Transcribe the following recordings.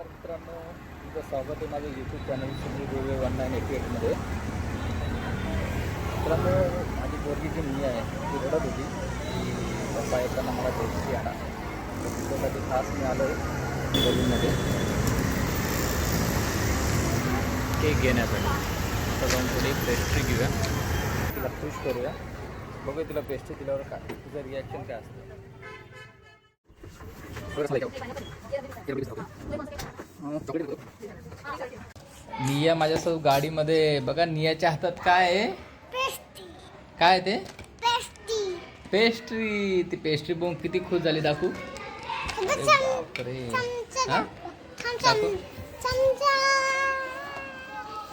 नमस्कार मित्रांनो तुमचं स्वागत आहे माझं YouTube channel Sunil Gove one nine eighty एटमध्ये मित्रांनो माझी पोरगी जी मी आहे ती रडत होती. की पप्पा येताना मला पेस्ट्री आणा त्यासाठी तिच्यासाठी खास मी आलो आहे गलीमध्ये केक घेण्यासाठी. तर जाऊन थोडी पेस्ट्री घेऊया. तिला खुश करूया. बघू तिला पेस्ट्री दिल्यावर काय तिचं रिॲक्शन काय असतं. निया माझ्यासोबत गाडीमध्ये बघा नियाच्या हातात काय आहे? काय ते? पेस्टी पेस्ट्री ती पेस्ट्री बघून किती खुश झाली दाखवू?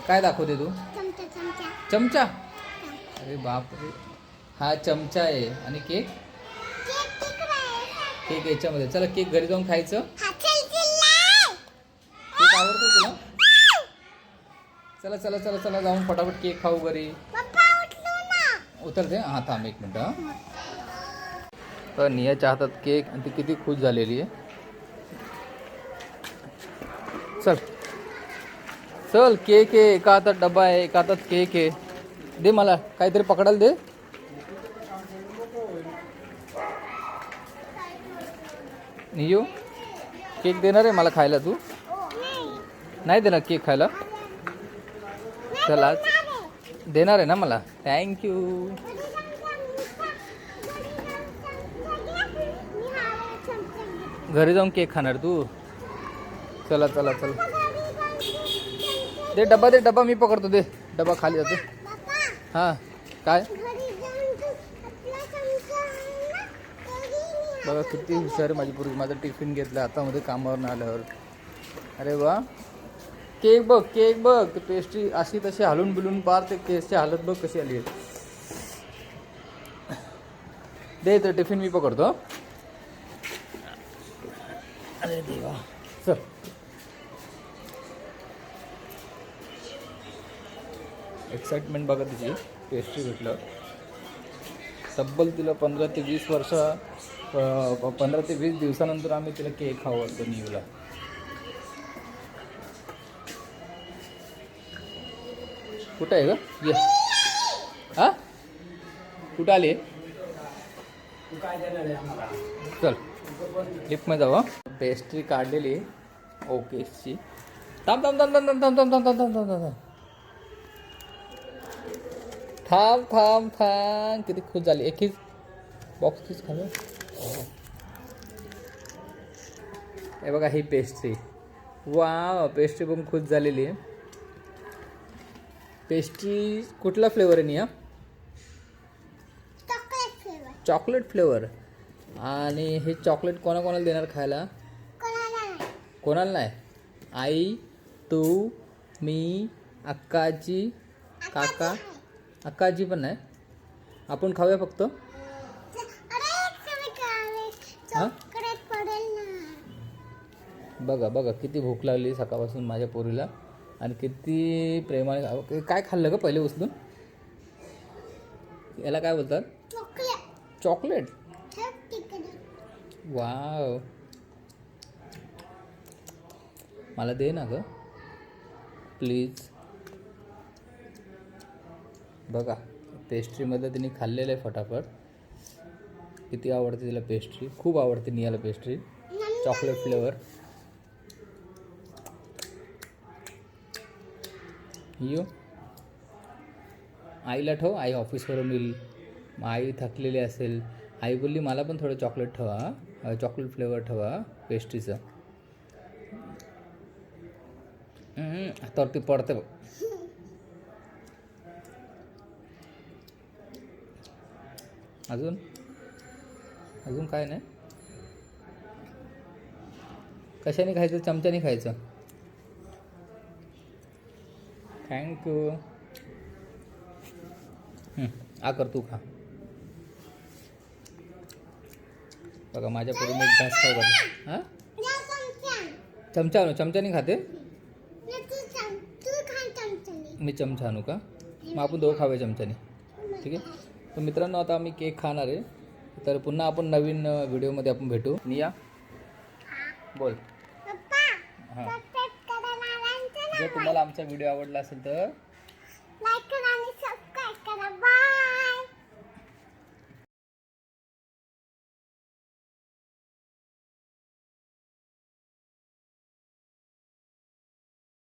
काय दाखवते तू? चमचा अरे बापरे. हा चमचा आहे. आणि केक? केक याच्यामध्ये. चला केक घरी जाऊन खायचं. चल चल लाव. केक आवडतो तुला? चला चला चला चला जाऊन फटाफट केक खाऊ घरी. उतरते? हां थांब एक मिनटं हं. तर नियाच्या हातात केक आणि ती किती खुश झालेली आहे. चल. चल केक आहे. एका हातात डबा आहे एका हातात केक आहे. दे मला काहीतरी पकडायला दे. नियू केक देणार आहे मला खायला तू? नाही नाही देणार केक खायला? चल. देणार आहे ना मला? थँक्यू घरी जाऊन केक खाणार तू? चला चला चला. दे डबा दे डबा मी पकडतो. दे. डबा खाली जातो. हां. काय? बघा किती हुशार आहे माझी पूर्वी माझा टिफिन घेतला हातामध्ये कामावर आल्यावर. अरे वा. केक बघ केक बघ. पेस्ट्री अशी तशी हलून बिलून पार ते केसची हालत बघ कशी आली आहे. दे तर टिफिन मी पकडतो अरे देवा. चल. एक्साइटमेंट बघा तिची पेस्ट्री भेटलं. तब्बल तिला पंधरा ते वीस वर्ष प- पंधरा ते वीस दिवसानंतर आम्ही तिला केक खाऊ असतो न्यूला कुठं आहे ग ये हा कुठं आली चल लिफ्टमध्ये जाऊ पेस्ट्री काढलेली ओकेची थांब थांब थांब थांब थांब थांब थांब थांब थांब थांब थांब थांब थांब थांब थांब किती खुश झाली एकच बॉक्स तीच खाल्लं हे बघा ही पेस्ट्री वा पेस्ट्री पण खुश झालेली आहे. पेस्ट्री कुठला फ्लेवर आहे निया? चॉकलेट फ्लेवर चॉकलेट फ्लेवर आणि हे चॉकलेट कोणाकोणाला देणार खायला? कोणाला नाही. कोणाला नाही? आई तू मी अक्काजी काका? अक्काजी पण नाही. आपण खाऊया फक्त अरे एक मिनिट आहे. हा? बघा बघा किती भूक लागली सकाळपासून माझ्या पोरीला. आणि किती प्रेमाने काय खाल्लं का पहिले उचलून? याला काय बोलतात? चॉकलेट. वाव. मला दे ना ग. प्लीज बघा पेस्ट्रीमध्ये तिने खाल्लेलं आहे फटाफट. किती आवडते तिला पेस्ट्री खूप आवडते नियाला पेस्ट्री चॉकलेट फ्लेवर यो आईला ठेव. आई ऑफिसवरून येईल. मग आई थकलेली असेल. आई बोलली मला पण थोडं चॉकलेट ठेवा चॉकलेट फ्लेवर ठेवा पेस्ट्रीचं तर ती पडते बघ. अजून? अजून काय नाही. कशाने खायचं? चमच्याने खायचं. थँक्यू आ कर तू खा. बघा माझ्या मी एक घास खाऊ हां? चमचा आणू चमच्याने खाते? मी चमचा आणू का? मग आपण दोघं खाऊया चमच्याने. ठीक आहे? तर मित्रांनो आता आम्ही केक खाणार आहे. तर पुन्हा आपण नवीन व्हिडिओमध्ये आपण भेटू. निया बोल. हां. जर तुम्हाला आमचा व्हिडिओ आवडला असेल तर?